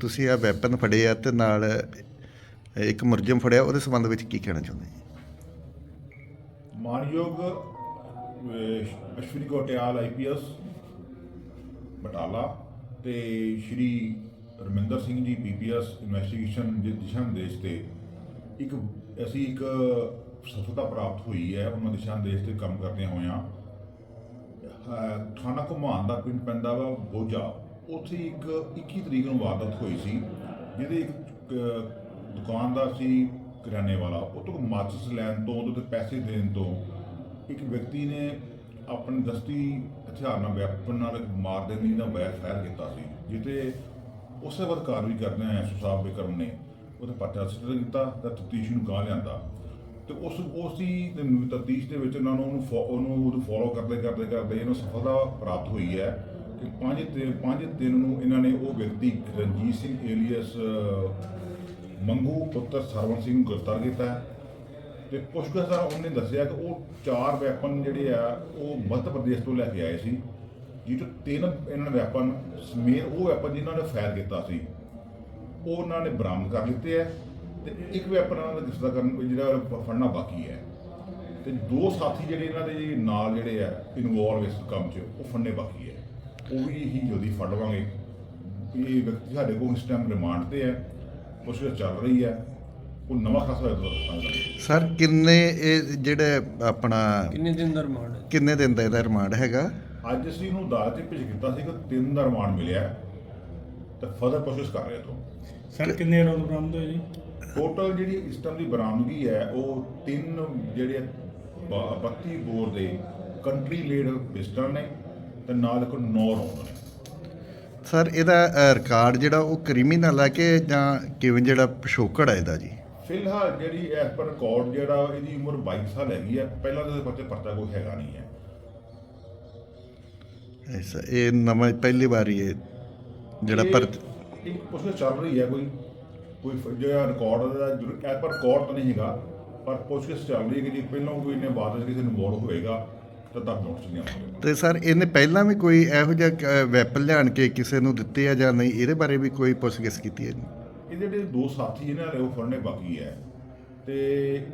ਤੁਸੀਂ ਆ ਵੈਪਨ ਫੜੇ ਆ ਤੇ ਨਾਲ ਇੱਕ ਮੁਰਜਮ ਫੜਿਆ ਉਹਦੇ ਸੰਬੰਧ ਵਿੱਚ ਕੀ ਕਹਿਣਾ ਚਾਹੁੰਦੇ ਜੀ? ਮਾਨਯੋਗ ਅਹ, ਅਸ਼ਵਨੀ ਗੋਟਿਆਲ ਆਈਪੀਐਸ ਬਟਾਲਾ ਤੇ ਸ਼੍ਰੀ ਰਮਿੰਦਰ ਸਿੰਘ ਜੀ ਪੀਪੀਐਸ ਇਨਵੈਸਟੀਗੇਸ਼ਨ ਦੇ ਦਿਸ਼ਾ ਨਿਰਦੇਸ਼ ਤੇ ਇੱਕ ਅਸੀਂ ਇੱਕ ਸਫਲਤਾ ਪ੍ਰਾਪਤ ਹੋਈ ਹੈ ਉਹਨਾਂ ਦਿਸ਼ਾ ਨਿਰਦੇਸ਼ ਤੇ ਕੰਮ ਕਰਦੇ ਹੋਇਆਂ। ਥਾਣਾ ਘੁਮਾਨ ਦਾ ਪਿੰਡ ਪੈਂਦਾ ਵਾ ਬੋਝਾ। ਉੱਥੇ ਇੱਕ 21 ਤਰੀਕ ਨੂੰ ਵਾਰਦਾਤ ਹੋਈ ਸੀ ਜਿਹਦੇ ਇੱਕ ਅਹ, ਦੁਕਾਨਦਾਰ ਸੀ ਕਰਿਆਨੇ ਵਾਲਾ ਉਹ ਤੋਂ ਮਾਚਿਸ ਲੈਣ ਤੋਂ ਉਹਦੇ ਤੇ ਪੈਸੇ ਦੇਣ ਤੋਂ ਇੱਕ ਵਿਅਕਤੀ ਨੇ ਆਪਣੇ ਦਸਤੀ ਹਥਿਆਰ ਨਾਲ ਵੈਪਨ ਨਾਲ ਇੱਕ ਮਾਰ ਦੇਣ ਦੀ ਦਾ ਵੈਰ ਫਾਇਰ ਕੀਤਾ ਸੀ ਜਿੱਤੇ ਉਸੇ ਵਕਤ ਕਾਰਵਾਈ ਕਰਦੇ ਆ ਐਸਓ ਸਾਹਿਬ ਬਿਕਰਮ ਨੇ ਉਹਦੇ ਪਰਚਾ ਸਿੱਧ ਕੀਤਾ ਤਾਂ ਤਫਤੀਸ਼ ਨੂੰ ਗਾਹ ਲਿਆਂਦਾ। ਤੇ ਉਸ ਉਸ ਦੀ ਤਫਤੀਸ਼ ਦੇ ਵਿੱਚ ਉਹਨਾਂ ਨੂੰ ਉਹਨੂੰ ਫੋ- ਉਹਨੂੰ ਉਹਨੂੰ ਫੋਲੋ ਕਰਦੇ ਕਰਦੇ ਕਰਦੇ ਇਹਨੂੰ ਸਫਲਤਾ ਪ੍ਰਾਪਤ ਹੋਈ ਹੈ। ਕਿ ਪੰਜ ਤੇ ਪੰਜ ਦਿਨ ਨੂੰ ਇਹਨਾਂ ਨੇ ਉਹ ਵਿਅਕਤੀ ਰਣਜੀਤ ਸਿੰਘ ਏਲੀਅਸ ਮੰਗੂ ਪੁੱਤਰ ਸਰਵਣ ਸਿੰਘ ਨੂੰ ਗ੍ਰਿਫਤਾਰ ਕੀਤਾ ਹੈ। ਤੇ ਪੁੱਛਗਿੱਛ ਦਾ ਉਹਨੇ ਦੱਸਿਆ ਕਿ ਉਹ ਚਾਰ ਵੈਪਨ ਜਿਹੜੇ ਆ, ਉਹ ਮੱਧ ਪ੍ਰਦੇਸ਼ ਤੋਂ ਲੈ ਕੇ ਆਏ ਸੀ। ਜਿਹ ਤਿੰਨ ਇਹਨਾਂ ਨੇ ਵੈਪਨ ਸਮੇਤ ਉਹ ਵੈਪਨ ਜਿਨ੍ਹਾਂ ਨੇ ਫਾਇਰ ਕੀਤਾ ਸੀ, ਉਹ ਉਹਨਾਂ ਨੇ ਬਰਾਮਦ ਕਰ ਲਿੱਤੇ ਆ ਤੇ ਇੱਕ ਵੈਪਨ ਇਹਨਾਂ ਦਾ ਗ੍ਰਿਫਤਾਰ ਕਰਨ ਜਿਹੜਾ ਫੜਨਾ ਬਾਕੀ ਹੈ। ਤੇ ਦੋ ਸਾਥੀ ਜਿਹੜੇ ਇਹਨਾਂ ਦੇ ਨਾਲ ਜਿਹੜੇ ਆ ਇਨਵੋਲਵ ਇਸ ਕੰਮ 'ਚ, ਉਹ ਫੜਨੇ ਬਾਕੀ ਹੈ। ਉਹ ਵੀ ਹੀ ਜਲਦੀ ਫੜ ਲਵਾਂਗੇ। ਇਹ ਵਿਅਕਤੀ ਸਾਡੇ ਕੋਲ ਇਸ ਟਾਈਮ ਰਿਮਾਂਡ ਤੇ ਹੈ ਪੁੱਛਗਿੱਛ ਚੱਲ ਰਹੀ ਹੈ। ਉਹ ਨਵਾਂ ਖਾਸਾ ਹੋਇਆ ਤਾਂ ਦੱਸਾਂਗੇ ਸਰ ਕਿੰਨੇ ਇਹ ਜਿਹੜੇ ਆਪਣਾ ਕਿੰਨੇ ਦਿਨ ਦਾ ਰਿਮਾਂਡ ਹੈ? ਕਿੰਨੇ ਦਿਨ ਦਾ ਇਹਦਾ ਰਿਮਾਂਡ ਹੈਗਾ? ਅੱਜ ਅਸੀਂ ਇਹਨੂੰ ਅਦਾਲਤ 'ਚ ਭੇਜ ਕੀਤਾ ਸੀ ਕਿ ਤਿੰਨ ਦਾ ਰਿਮਾਂਡ ਮਿਲਿਆ ਤੇ ਫਰਦਰ ਪ੍ਰੋਸੈਸ ਕਰ ਰਹੇ ਤੋਂ। ਸਰ ਕਿੰਨੇ ਰੌਂਦ ਬਰਾਮਦ ਹੋਏ ਜੀ? ਟੋਟਲ ਜਿਹੜੀ ਇਸ ਟਾਈਮ ਦੀ ਬਰਾਮਦਗੀ ਹੈ ਉਹ ਤਿੰਨ ਜਿਹੜੇ ਬ- 32 ਬੋਰ ਦੇ ਕੰਟਰੀ ਲੇਡ ਪਿਸਟਲ ਨੇ। ਤੇ ਨਾਲ ਇੱਕ 9 ਰੌਂਦ ਨੇ ਸਰ ਇਹਦਾ ਰਿਕਾਰਡ ਜਿਹੜਾ ਉਹ ਕ੍ਰਿਮੀਨਲ ਹੈ ਕਿ ਜਾਂ ਕਿਵੇਂ ਜਿਹੜਾ ਪਿਛੋਕੜ ਹੈ ਇਹਦਾ ਜੀ? ਫਿਲਹਾਲ ਜਿਹੜੀ ਐਸ ਪਰ ਰਿਕਾਰਡ ਜਿਹੜਾ ਇਹਦੀ ਉਮਰ 22 ਸਾਲ ਹੈਗੀ ਹੈ ਪਹਿਲਾਂ ਤਾਂ ਇਹਦੇ ਪਰਚੇ ਕੋਈ ਹੈਗਾ ਨਹੀਂ ਹੈ। ਐਸਾ ਇਹ ਨਵਾਂ ਪਹਿਲੀ ਵਾਰੀ ਇਹ ਜਿਹੜਾ ਪਰ ਇਹ ਪੁੱਛਗਿੱਛ ਚੱਲ ਰਹੀ ਹੈ ਕੋਈ ਕੋਈ ਜਿਹੜਾ ਰਿਕਾਰਡ ਦਾ ਐਸ ਪਰ ਰਿਕਾਰਡ ਤਾਂ ਨਹੀਂ ਹੈਗਾ ਪਰ ਪੁੱਛਗਿੱਛ ਚੱਲ ਰਹੀ ਹੈ ਕਿ ਜੇ ਪਹਿਲਾਂ ਕੋਈ ਇਹਨੇ ਬਾਅਦ ਕਿਸੇ ਨੂੰ ਇਨਵੋਲਵ ਹੋਏਗਾ। ਤਾਂ ਨੋਟਿਸ ਸਰ ਇਹਨੇ ਪਹਿਲਾਂ ਵੀ ਕੋਈ ਇਹੋ ਜਿਹਾ ਵੈਪਨ ਲਿਆਣ ਕੇ ਕਿਸੇ ਨੂੰ ਦਿੱਤੇ ਆ ਜਾਂ ਨਹੀਂ? ਇਹਦੇ ਬਾਰੇ ਵੀ ਕੋਈ ਪੁੱਛਗਿੱਛ ਕੀਤੀ ਹੈ ਇਹ ਜਿਹੜੇ ਦੋ ਸਾਥੀ ਇਹਨਾਂ ਨੇ ਉਹ ਫੜਨੇ ਬਾਕੀ ਹੈ। ਤੇ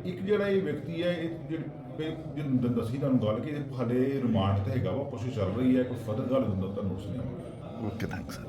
ਇੱਕ ਜਿਹੜਾ ਇਹ ਵਿਅਕਤੀ ਹੈ ਇਹ ਜਿਹੜੀ ਦੱਸੀ ਤੁਹਾਨੂੰ ਗੱਲ ਕਿ ਸਾਡੇ ਰਿਮਾਂਡ ਤੇ ਹੈਗਾ ਵਾ ਪੁੱਛ ਚੱਲ ਰਹੀ ਹੈ ਕੋਈ ਫਰਦਰ ਗੱਲ ਦਿੰਦਾ ਤਾਂ ਨੋਟਿਸ ਨਹੀਂ ਆਉਂਦਾ ਓਕੇ ਥੈਂਕਸ